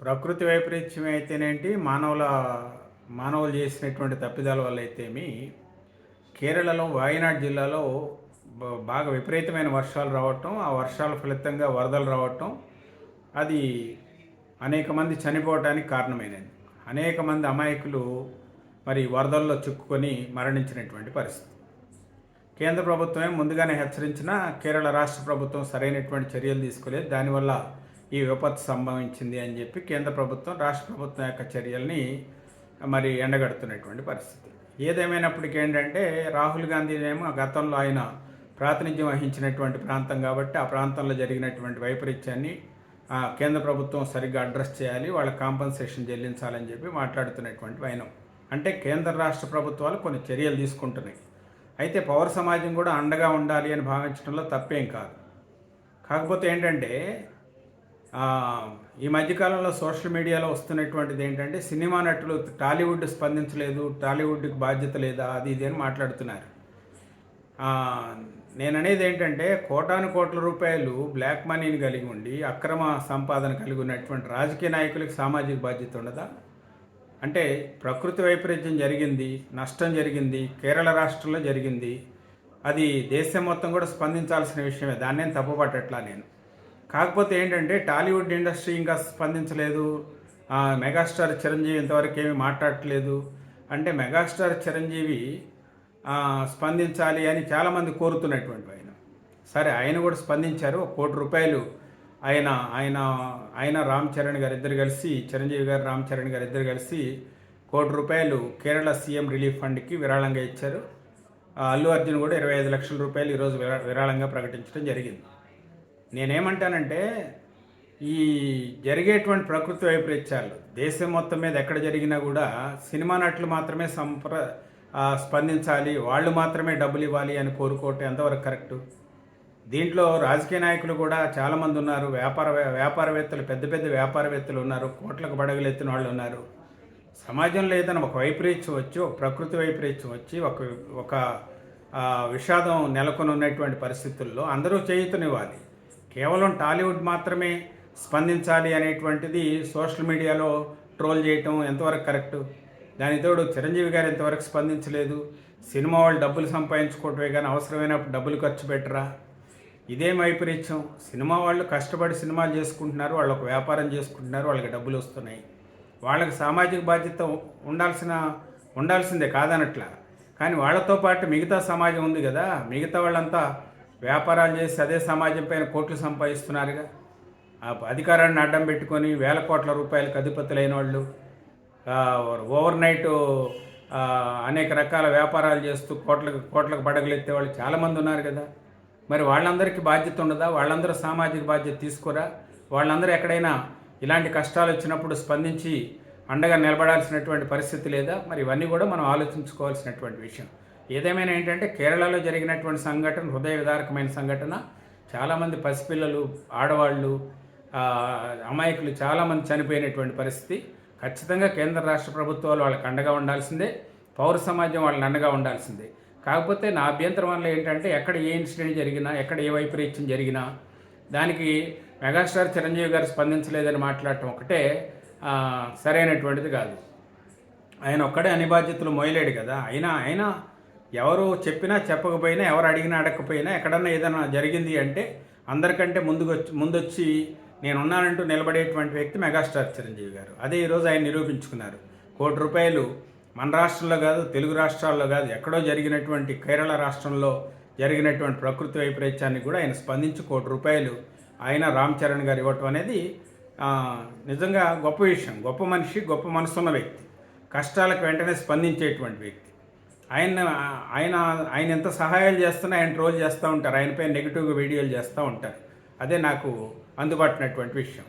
ప్రకృతి వైపరీత్యం అయితేనేంటి? మానవుల మానవులు చేసినటువంటి తప్పిదాల వల్ల అయితేమి? కేరళలో వాయనాడ్ జిల్లాలో బాగా విపరీతమైన వర్షాలు రావటం ఆ వర్షాల ఫలితంగా వరదలు రావటం అది అనేక మంది చనిపోవటానికి కారణమైనది. అనేక మంది అమాయకులు మరి వరదల్లో చిక్కుకొని మరణించినటువంటి పరిస్థితి. కేంద్ర ప్రభుత్వమే ముందుగానే హెచ్చరించినా కేరళ రాష్ట్ర ప్రభుత్వం సరైనటువంటి చర్యలు తీసుకోలేదు. దానివల్ల ఈ విపత్తు సంభవించింది అని చెప్పి కేంద్ర ప్రభుత్వం రాష్ట్ర ప్రభుత్వం యొక్క చర్యల్ని మరి ఎండగడుతున్నటువంటి పరిస్థితి. ఏదేమైనప్పటికీ ఏంటంటే రాహుల్ గాంధీనేమో గతంలో ఆయన ప్రాతినిధ్యం వహించినటువంటి ప్రాంతం కాబట్టి ఆ ప్రాంతంలో జరిగినటువంటి వైపరీత్యాన్ని కేంద్ర ప్రభుత్వం సరిగ్గా అడ్రస్ చేయాలి వాళ్ళ కాంపన్సేషన్ చెల్లించాలని చెప్పి మాట్లాడుతున్నటువంటి వైనం. అంటే కేంద్ర రాష్ట్ర ప్రభుత్వాలు కొన్ని చర్యలు తీసుకుంటున్నాయి. అయితే పౌర సమాజం కూడా అండగా ఉండాలి అని భావించడంలో తప్పేం కాదు. కాకపోతే ఏంటంటే ఈ మధ్యకాలంలో సోషల్ మీడియాలో వస్తున్నటువంటిది ఏంటంటే సినిమా నటులు టాలీవుడ్ స్పందించలేదు టాలీవుడ్కి బాధ్యత లేదా అది ఇది అని మాట్లాడుతున్నారు. నేననేది నేను అనేది ఏంటంటే కోటాను కోట్ల రూపాయలు బ్లాక్ మనీని కలిగి ఉండి అక్రమ సంపాదన కలిగి ఉన్నటువంటి రాజకీయ నాయకులకు సామాజిక బాధ్యత ఉండదా? అంటే ప్రకృతి వైపరీత్యం జరిగింది నష్టం జరిగింది కేరళ రాష్ట్రంలో జరిగింది అది దేశం మొత్తం కూడా స్పందించాల్సిన విషయమే. దాన్నేం తప్పుపట్టట్లా నేను. కాకపోతే ఏంటంటే టాలీవుడ్ ఇండస్ట్రీ ఇంకా స్పందించలేదు. మెగాస్టార్ చిరంజీవి ఇంతవరకు ఏమీ మాట్లాడట్లేదు. అంటే మెగాస్టార్ చిరంజీవి స్పందించాలి అని చాలామంది కోరుతున్నటువంటి ఆయన. సరే ఆయన కూడా స్పందించారు. ఒక కోటి రూపాయలు ఆయన ఆయన ఆయన రామ్ చరణ్ గారు ఇద్దరు కలిసి చిరంజీవి గారు రామ్ చరణ్ గారు ఇద్దరు కలిసి కోటి రూపాయలు కేరళ సీఎం రిలీఫ్ ఫండ్కి విరాళంగా ఇచ్చారు. అల్లు అర్జున్ కూడా ఇరవై ఐదు లక్షల రూపాయలు ఈరోజు విరా- విరాళంగా ప్రకటించడం జరిగింది. నేనేమంటానంటే ఈ జరిగేటువంటి ప్రకృతి వైపరీత్యాలు దేశం మొత్తం మీద ఎక్కడ జరిగినా కూడా సినిమా నటులు మాత్రమే సంప్ర స్పందించాలి వాళ్ళు మాత్రమే డబ్బులు ఇవ్వాలి అని కోరుకోవటం ఎంతవరకు కరెక్టు? దీంట్లో రాజకీయ నాయకులు కూడా చాలామంది ఉన్నారు వ్యాపార వ్యాపారవేత్తలు పెద్ద పెద్ద వ్యాపారవేత్తలు ఉన్నారు కోట్లకు బడగలెత్తిన వాళ్ళు ఉన్నారు. సమాజంలో ఏదైనా ఒక వైపరీత్యం వచ్చి ఒక ప్రకృతి వైపరీత్యం వచ్చి ఒక ఒక విషాదం నెలకొని ఉన్నటువంటి పరిస్థితుల్లో అందరూ చేయుతనివ్వాలి. కేవలం టాలీవుడ్ మాత్రమే స్పందించాలి అనేటువంటిది సోషల్ మీడియాలో ట్రోల్ చేయటం ఎంతవరకు కరెక్ట్? దాని తోడు చిరంజీవి గారు ఎంతవరకు స్పందించలేదు? సినిమా వాళ్ళు డబ్బులు సంపాదించుకోవటమే కానీ అవసరమైనప్పుడు డబ్బులు ఖర్చు పెట్టరా? ఇదేం వైపరీత్యం. సినిమా వాళ్ళు కష్టపడి సినిమాలు చేసుకుంటున్నారు వాళ్ళు ఒక వ్యాపారం చేసుకుంటున్నారు వాళ్ళకి డబ్బులు వస్తున్నాయి. వాళ్ళకి సామాజిక బాధ్యత ఉండాల్సిన ఉండాల్సిందే కాదనట్లా. కానీ వాళ్ళతో పాటు మిగతా సమాజం ఉంది కదా మిగతా వాళ్ళంతా వ్యాపారాలు చేసి అదే సమాజం పైన కోట్లు సంపాదిస్తున్నారుగా. ఆ అధికారాన్ని అడ్డం పెట్టుకొని వేల కోట్ల రూపాయలకు అధిపతులైన వాళ్ళు ఓవర్ నైట్ అనేక రకాల వ్యాపారాలు చేస్తూ కోట్లకు కోట్లకు బడగలెత్తే వాళ్ళు చాలామంది ఉన్నారు కదా. మరి వాళ్ళందరికీ బాధ్యత ఉండదా? వాళ్ళందరూ సామాజిక బాధ్యత తీసుకురా? వాళ్ళందరూ ఎక్కడైనా ఇలాంటి కష్టాలు వచ్చినప్పుడు స్పందించి అండగా నిలబడాల్సినటువంటి పరిస్థితి లేదా? మరి ఇవన్నీ కూడా మనం ఆలోచించుకోవాల్సినటువంటి విషయం. ఏదేమైనా ఏంటంటే కేరళలో జరిగినటువంటి సంఘటన హృదయ విదారకమైన సంఘటన చాలామంది పసిపిల్లలు ఆడవాళ్ళు అమాయకులు చాలామంది చనిపోయినటువంటి పరిస్థితి. ఖచ్చితంగా కేంద్ర రాష్ట్ర ప్రభుత్వాలు వాళ్ళకి అండగా ఉండాల్సిందే పౌర సమాజం వాళ్ళని అండగా ఉండాల్సిందే. కాకపోతే నా అభ్యంతరం వల్ల ఏంటంటే ఎక్కడ ఏ ఇన్సిడెంట్ జరిగినా ఎక్కడ ఏ వైపరీత్యం జరిగినా దానికి మెగాస్టార్ చిరంజీవి గారు స్పందించలేదని మాట్లాడటం ఒకటే సరైనటువంటిది కాదు. ఆయన ఒక్కడే అనిబాధ్యతలు మోయలేడు కదా. అయినా అయినా ఎవరు చెప్పినా చెప్పకపోయినా ఎవరు అడిగినా అడగకపోయినా ఎక్కడన్నా ఏదైనా జరిగింది అంటే అందరికంటే ముందుకు వచ్చి ముందొచ్చి నేనున్నానంటూ నిలబడేటువంటి వ్యక్తి మెగాస్టార్ చిరంజీవి గారు. అదే ఈరోజు ఆయన నిరూపించుకున్నారు. కోటి రూపాయలు మన రాష్ట్రంలో కాదు తెలుగు రాష్ట్రాల్లో కాదు ఎక్కడో జరిగినటువంటి కేరళ రాష్ట్రంలో జరిగినటువంటి ప్రకృతి వైపరీత్యాన్ని కూడా ఆయన స్పందించి కోటి రూపాయలు ఆయన రామ్ చరణ్ గారు ఇవ్వటం అనేది నిజంగా గొప్ప విషయం. గొప్ప మనిషి గొప్ప మనసున్న వ్యక్తి. కష్టాలకు వెంటనే స్పందించేటువంటి వ్యక్తి. ఆయన ఆయన ఆయన ఎంత సహాయాలు చేస్తున్నా ఆయన ట్రోల్ చేస్తూ ఉంటారు. ఆయనపై నెగిటివ్గా వీడియోలు చేస్తూ ఉంటారు. అదే నాకు అందుబాటునటువంటి విషయం.